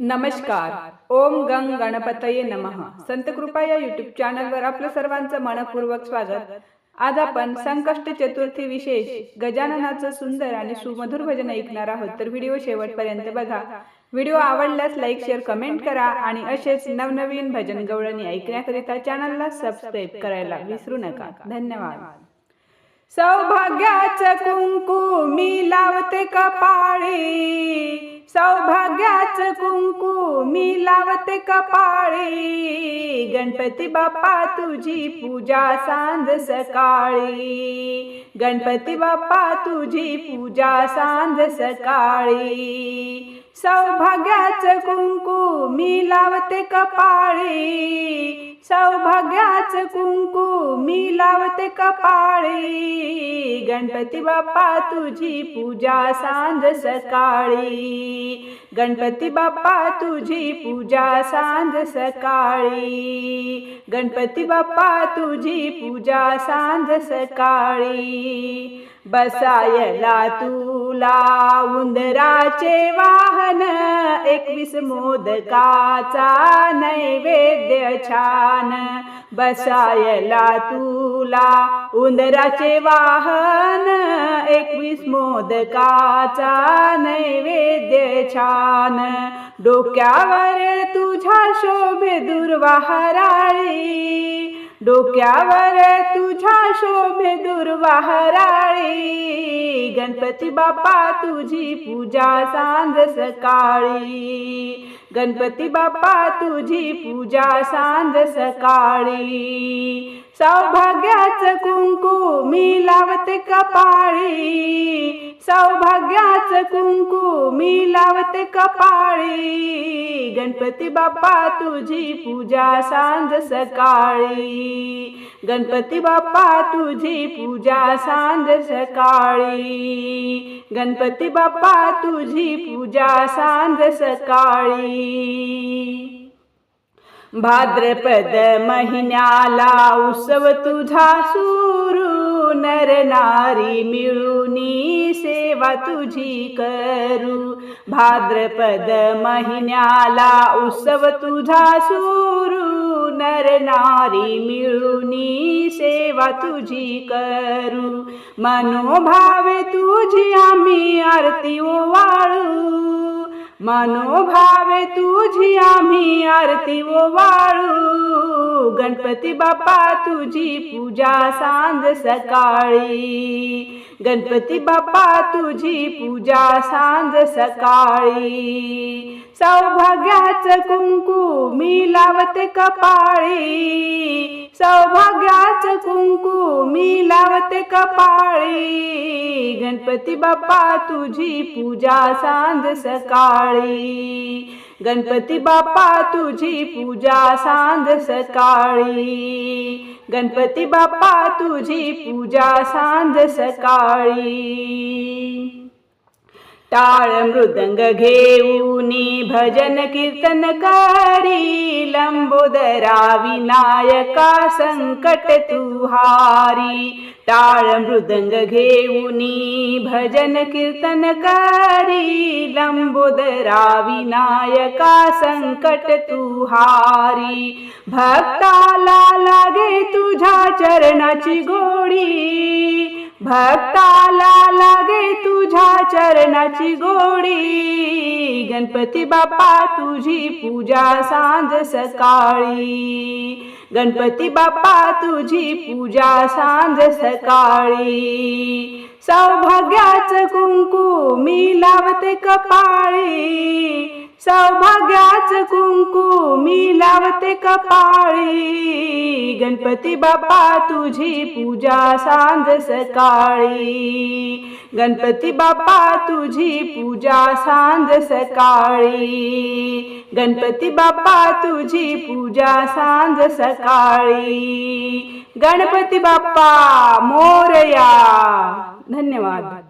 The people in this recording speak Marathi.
नमस्कार. ओम गंग गणपतये नमः. संत कृपा या युट्यूब चॅनलवर आपलं सर्वांचं मनपूर्वक स्वागत. आज आपण संकष्ट चतुर्थी विशेष गजाननाचं सुंदर आणि सुमधुर भजन ऐकणार आहोत. तर व्हिडिओ शेवटपर्यंत बघा. व्हिडिओ आवडल्यास लाईक शेअर कमेंट करा आणि असेच नवनवीन भजन गवळणी ऐकण्याकरिता चॅनलला सबस्क्राईब करायला विसरू नका. धन्यवाद. सौभाग्याच कुंकू मी लावते कपाळी. सौभाग्याच कुंकू मी लावते कपाळी. गणपती बाप्पा तुझी पूजा सांज सकाळी. गणपती बाप्पा तुझी पूजा सांज सकाळी. सौभाग्या सौभाग्याच कुंकू मी लावते कपाळी. सौभाग्याचं कुंकू मी लावते कपाळी. गणपती बाप्पा तुझी पूजा सांज सकाळी. गणपती बाप्पा तुझी पूजा सांज सकाळी. गणपती बाप्पा तुझी पूजा सांज सकाळी. बसायला तुला उंदराचे वाहन एकवीस मोदकाचा नैवेद्य छान. बसायला तुला उंदराचे वाहन. एकवीस मोदकाचा नैवेद्य छान. डोक्यावर तुझ्या शोभे दुर्वाहाराळी. डोक्यावर तुझ्या शोभे दुर्वाहराळी. गणपती बाप्पा तुझी पूजा सांज सकाळी. गणपती बाप्पा तुझी पूजा सांज सकाळी. सौभाग्याचं कुंकू मी लावते कपाळी. सौभाग्याचं कुंकू मी लावते कपाळी. गणपती बाप्पा तुझी पूजा सांज सकाळी. गणपती बाप्पा तुझी पूजा सांज सकाळी. गणपती बाप्पा तुझी पूजा सांज सकाळी. भाद्रपद महिन्याला उत्सव तुझा सुरू. नर नारी मिळूनी सेवा तुझी करू. भाद्रपद महिन्याला उत्सव तुझा सुरू. नर नारी मिळूनी सेवा तुझी करू. मनोभावे तुझी आम्ही आरती ओवाळू. मनोभावे तुझी आम्ही आरती वाळू. गणपती बाप्पा तुझी पूजा सांज सकाळी. गणपती बाप्पा तुझी पूजा सांज सकाळी. सौभाग्याचं कुंकू मी लावते कपाळी. सौभाग्याचं कुंकू मी लावते कपाळी. गणपती बाप्पा तुझी पूजा सांज सकाळी. गणपती बाप्पा तुझी पूजा सांज सकाळी. गणपती बाप्पा तुझी पूजा सांज सकाळी. टाळ मृदंग घेऊनी भजन कीर्तन करी लंबोदरा विनायका संकट तुहारी। टाळ मृदंग घेऊनी भजन कीर्तन कारी लंबोदरा विनायका संकट तुहारी। भक्ताला लागे तुझ्या चरणाची गोडी। भक्ताला लागे तुझ्या चरणाची गोडी गणपती बाप्पा तुझी पूजा सांज सकाळी. गणपती बाप्पा तुझी पूजा सांज सकाळी. सौभाग्याच कुंकू मी लावते कपाळी. सौभाग्याच कुंकू मी लावते कपाळी. गणपती बाप्पा तुझी पूजा सांज सकाळी. गणपती बाप्पा तुझी पूजा सांज सकाळी. गणपती बाप्पा तुझी पूजा सांज सकाळी. गणपती बाप्पा मोरया. धन्यवाद.